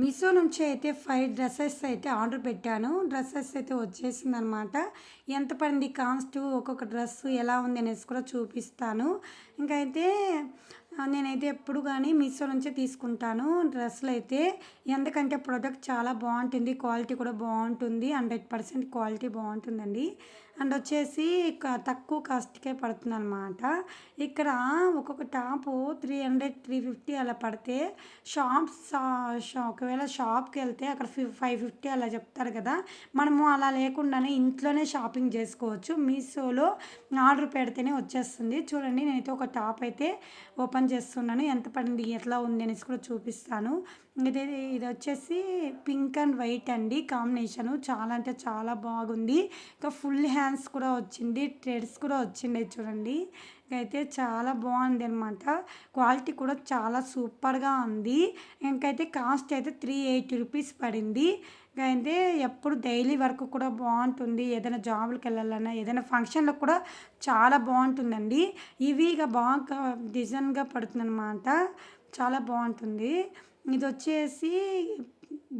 మీషో నుంచి అయితే five dresses అయితే ఆర్డర్ పెట్టాను. డ్రెస్సెస్ అయితే వచ్చేసింది అనమాట ఎంత పడింది కాస్ట్ ఒక్కొక్క డ్రెస్ ఎలా ఉంది అనేసి కూడా చూపిస్తాను. ఇంకా అయితే నేనైతే ఎప్పుడు కానీ మీషో నుంచే తీసుకుంటాను. డ్రెస్సులు అయితే ఎందుకంటే ప్రోడక్ట్ చాలా బాగుంటుంది క్వాలిటీ కూడా బాగుంటుంది హండ్రెడ్ పర్సెంట్ క్వాలిటీ బాగుంటుందండి. అండ్ వచ్చేసి తక్కువ కాస్ట్కే పడుతుంది అనమాట ఇక్కడ ఒక్కొక్క top three hundred three fifty అలా పడితే షాప్స్ ఒకవేళ షాప్కి వెళ్తే అక్కడ ఫైవ్ ఫిఫ్టీ అలా చెప్తారు కదా. మనము అలా లేకుండానే ఇంట్లోనే షాపింగ్ చేసుకోవచ్చు. మీషోలో ఆర్డర్ పెడితేనే వచ్చేస్తుంది. చూడండి నేనైతే ఒక టాప్ అయితే ఓపెన్ చేస్తున్నాను. ఎంత పడింది ఎట్లా ఉంది అనేసి కూడా చూపిస్తాను. ఇది ఇది వచ్చేసి పింక్ అండ్ వైట్ అండి కాంబినేషను. చాలా అంటే చాలా బాగుంది. ఇంకా ఫుల్ హ్యాండ్స్ కూడా వచ్చింది ట్రేడ్స్ కూడా వచ్చింది చూడండి. అయితే చాలా బాగుంది అనమాట క్వాలిటీ కూడా చాలా సూపర్గా ఉంది. ఇంకైతే కాస్ట్ అయితే త్రీ ఎయిటీ రూపీస్ పడింది. అయితే ఎప్పుడు డైలీ వర్క్ కూడా బాగుంటుంది. ఏదైనా జాబులకు వెళ్ళాలన్నా ఏదైనా ఫంక్షన్లకు కూడా చాలా బాగుంటుందండి. ఇవి ఇక బాగా డిజైన్గా పడుతుంది అనమాట చాలా బాగుంటుంది. ఇది వచ్చేసి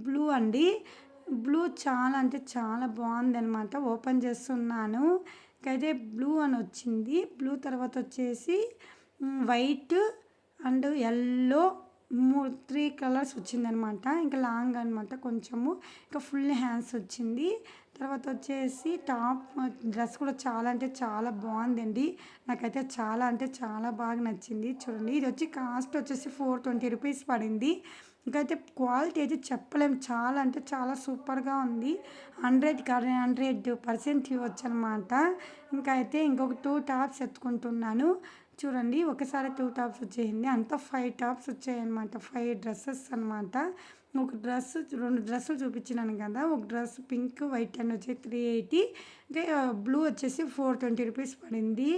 బ్లూ అండి. బ్లూ చాలా అంటే చాలా బాగుంది అనమాట ఓపెన్ చేస్తున్నాను. అయితే బ్లూ అని వచ్చింది. బ్లూ తర్వాత వచ్చేసి వైట్ అండ్ ఎల్లో మూ త్రీ కలర్స్ వచ్చిందనమాట ఇంకా లాంగ్ అనమాట కొంచెము. ఇంకా ఫుల్ హ్యాండ్స్ వచ్చింది. తర్వాత వచ్చేసి టాప్ డ్రెస్ కూడా చాలా అంటే చాలా బాగుందండి. నాకైతే చాలా అంటే చాలా బాగా నచ్చింది. చూడండి ఇది వచ్చి కాస్ట్ వచ్చేసి ఫోర్ ట్వంటీ రూపీస్ పడింది. ఇంకైతే క్వాలిటీ అయితే చెప్పలేము చాలా అంటే చాలా సూపర్గా ఉంది. హండ్రెడ్ హండ్రెడ్ పర్సెంట్ ఇవ్వచ్చు అనమాట ఇంకా అయితే ఇంకొక టూ టాప్స్ ఎత్తుకుంటున్నాను. చూడండి ఒకసారి టూ టాప్స్ వచ్చేసింది. అంతా ఫైవ్ టాప్స్ వచ్చాయన్నమాట. ఫైవ్ డ్రెస్సెస్ అనమాట ఒక డ్రెస్ రెండు డ్రెస్సులు చూపించినాను కదా. ఒక డ్రెస్ పింక్ వైట్ అండ్ వచ్చి త్రీ ఎయిటీ. ఇంకా బ్లూ వచ్చేసి ఫోర్ ట్వంటీ రూపీస్ పడింది.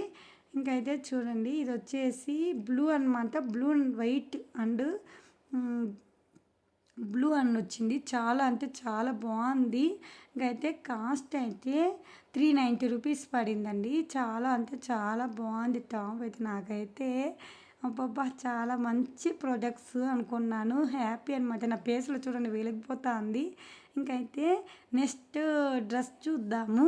ఇంకైతే చూడండి ఇది వచ్చేసి బ్లూ అనమాట blue and white and blue అని వచ్చింది. చాలా అంటే చాలా బాగుంది. ఇంకైతే కాస్ట్ అయితే త్రీ నైంటీ రూపీస్ పడిందండి. చాలా అంటే చాలా బాగుంది టాప్ అయితే నాకైతే. అబ్బబ్బా చాలా మంచి ప్రొడక్ట్స్ అనుకున్నాను. హ్యాపీ అనమాట నా ఫేస్లో చూడండి వెలిగిపోతా ఉంది ఇంకైతే నెక్స్ట్ డ్రెస్ చూద్దాము.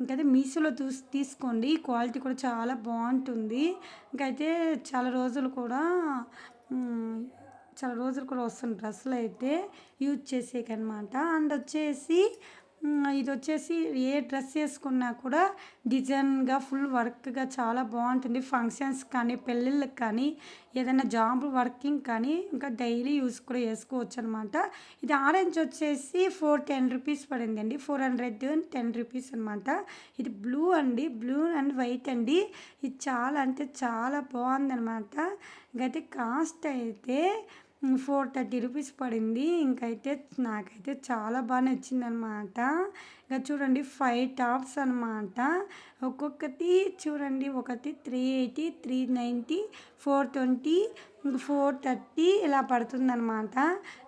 ఇంకైతే మీషోలో చూసి తీసుకోండి. క్వాలిటీ కూడా చాలా బాగుంటుంది. ఇంకైతే చాలా రోజులు కూడా చాలా రోజులు కూడా వస్తుంది డ్రెస్సులు అయితే యూజ్ చేసేకనమాట అండ్ వచ్చేసి ఇది వచ్చేసి ఏ డ్రెస్ వేసుకున్నా కూడా డిజైన్గా ఫుల్ వర్క్గా చాలా బాగుంటుంది. ఫంక్షన్స్ కానీ పెళ్ళిళ్ళకి కానీ ఏదైనా జాబ్ వర్కింగ్ కానీ ఇంకా డైలీ యూస్ కూడా వేసుకోవచ్చు అనమాట ఇది ఆరెంజ్ వచ్చేసి ఫోర్ టెన్ రూపీస్ పడిందండి. ఫోర్ హండ్రెడ్ టెన్ రూపీస్ అనమాట ఇది బ్లూ అండి. బ్లూ అండ్ వైట్ అండి. ఇది చాలా అంటే చాలా బాగుందనమాట ఇంకైతే కాస్ట్ అయితే ఫోర్ థర్టీ రూపీస్ పడింది. ఇంకైతే నాకైతే చాలా బాగా నచ్చింది అనమాట ఇంకా చూడండి ఫైవ్ టాప్స్ అనమాట ఒక్కొక్కటి చూడండి ఒకటి three eighty three ninety four twenty four thirty ఇలా పడుతుందనమాట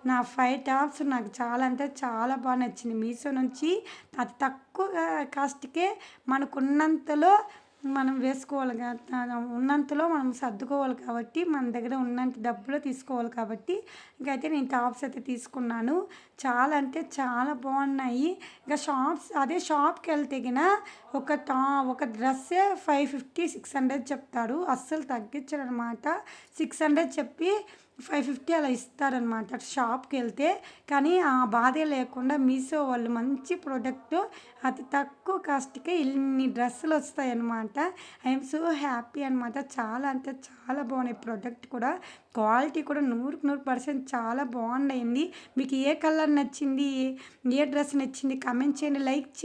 నా ఫైవ్ టాప్స్ నాకు చాలా అంటే చాలా బాగా నచ్చింది. మీషో నుంచి అతి తక్కువ కాస్ట్కే మనకున్నంతలో మనం వేసుకోవాలి ఉన్నంతలో మనం సర్దుకోవాలి కాబట్టి మన దగ్గర ఉన్నంత డబ్బులు తీసుకోవాలి కాబట్టి ఇంకైతే నేను టాప్స్ అయితే తీసుకున్నాను. చాలా అంటే చాలా బాగున్నాయి. ఇంకా షాప్స్ అదే షాప్కి వెళ్తే ఒక టా ఒక డ్రెస్సే ఫైవ్ ఫిఫ్టీ సిక్స్ హండ్రెడ్ చెప్తాడు. అస్సలు తగ్గించరు అనమాట సిక్స్ హండ్రెడ్ చెప్పి ఫైవ్ ఫిఫ్టీ అలా ఇస్తారనమాట షాప్కి వెళ్తే. కానీ ఆ బాధే లేకుండా మీషో వాళ్ళు మంచి ప్రోడక్ట్ అతి తక్కువ కాస్ట్కే ఇన్ని డ్రెస్సులు వస్తాయన్నమాట. ఐఎమ్ సో హ్యాపీ అనమాట చాలా అంటే చాలా బాగున్నాయి. ప్రోడక్ట్ కూడా క్వాలిటీ కూడా నూరుకు నూరు పర్సెంట్ చాలా బాగున్నాయండి మీకు ఏ కలర్ నచ్చింది? ఏ డ్రెస్ నచ్చింది? కమెంట్ చేయండి. లైక్ చేయండి.